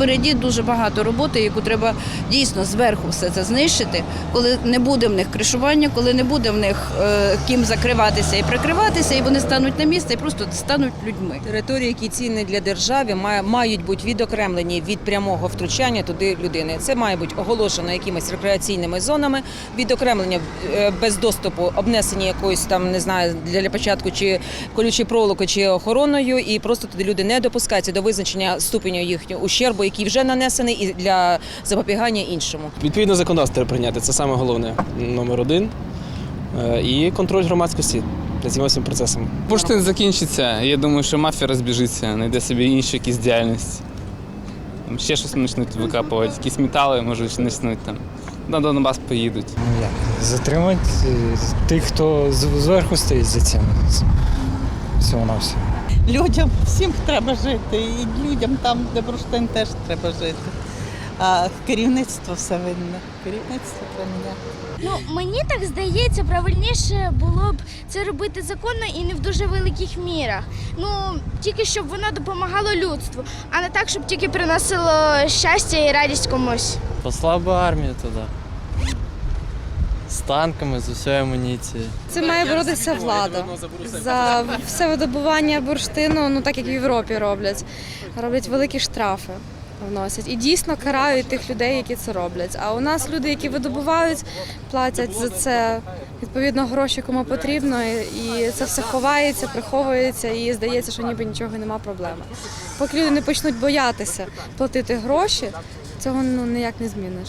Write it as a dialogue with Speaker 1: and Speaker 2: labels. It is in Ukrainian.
Speaker 1: Впереді дуже багато роботи, яку треба дійсно зверху все це знищити, коли не буде в них кришування, коли не буде в них е, ким закриватися і прикриватися, і вони стануть на місце і просто стануть людьми.
Speaker 2: Території, які цінні для держави, мають бути відокремлені від прямого втручання туди людини. Це має бути оголошено якимись рекреаційними зонами, відокремлення е, без доступу, обнесені якоюсь там, не знаю, для початку чи колючою проволокою, чи охороною, і просто туди люди не допускаються до визначення ступеню їхнього ущербу, який вже нанесений, і для запобігання іншому.
Speaker 3: Відповідно законодавство треба прийняти. Це саме головне номер один. Е, І контроль громадськості за цим всім процесом.
Speaker 4: Бурштин закінчиться, я думаю, що мафія розбіжиться, знайде собі іншу якісь діяльність. Там ще щось почнуть викапувати, якісь метали, може, почнуть там. На Донбас поїдуть.
Speaker 5: Ну як? Затримати е, тих, хто зверху стоїть за цим. Всього на все.
Speaker 6: Людям всім треба жити, і людям там, де бурштин, теж треба жити. А керівництво все винне. Керівництво треба міняти.
Speaker 7: Ну мені так здається, правильніше було б це робити законно і не в дуже великих мірах. Ну тільки щоб воно допомагало людству, а не так, щоб тільки приносило щастя і радість комусь.
Speaker 8: Посла би армію туди. З танками, з усією амуніцією.
Speaker 9: Це має боротися влада за все видобування бурштину, ну так як в Європі роблять. Роблять великі штрафи. Вносять і дійсно карають тих людей, які це роблять. А у нас люди, які видобувають, платять за це відповідно гроші, кому потрібно, і це все ховається, приховується, і здається, що ніби нічого нема проблеми. Поки люди не почнуть боятися платити гроші, цього ну ніяк не зміниш.